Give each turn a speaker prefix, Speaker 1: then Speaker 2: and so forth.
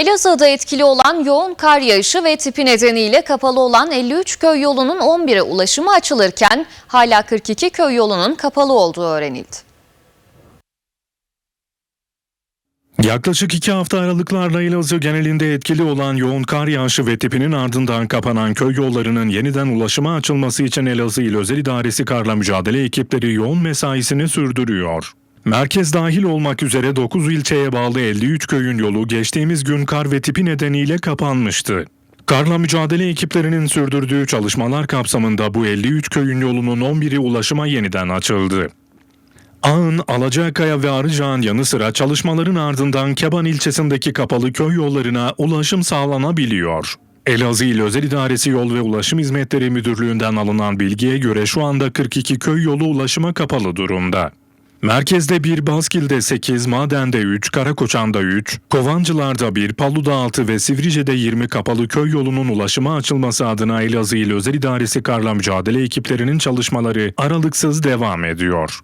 Speaker 1: Elazığ'da etkili olan yoğun kar yağışı ve tipi nedeniyle kapalı olan 53 köy yolunun 11'e ulaşımı açılırken hala 42 köy yolunun kapalı olduğu öğrenildi.
Speaker 2: Yaklaşık iki hafta aralıklarla Elazığ genelinde etkili olan yoğun kar yağışı ve tipinin ardından kapanan köy yollarının yeniden ulaşıma açılması için Elazığ İl Özel İdaresi karla mücadele ekipleri yoğun mesaisini sürdürüyor. Merkez dahil olmak üzere 9 ilçeye bağlı 53 köyün yolu geçtiğimiz gün kar ve tipi nedeniyle kapanmıştı. Karla mücadele ekiplerinin sürdürdüğü çalışmalar kapsamında bu 53 köyün yolunun 11'i ulaşıma yeniden açıldı. Ağın, Alacakaya ve Arıcağ'ın yanı sıra çalışmaların ardından Keban ilçesindeki kapalı köy yollarına ulaşım sağlanabiliyor. Elazığ İl Özel İdaresi Yol ve Ulaşım Hizmetleri Müdürlüğü'nden alınan bilgiye göre şu anda 42 köy yolu ulaşıma kapalı durumda. Merkezde 1, Baskil'de 8, Maden'de 3, Karakoçan'da 3, Kovancılar'da 1, Palu'da 6 ve Sivrice'de 20 kapalı köy yolunun ulaşıma açılması adına Elazığ İl Özel İdaresi Karla Mücadele ekiplerinin çalışmaları aralıksız devam ediyor.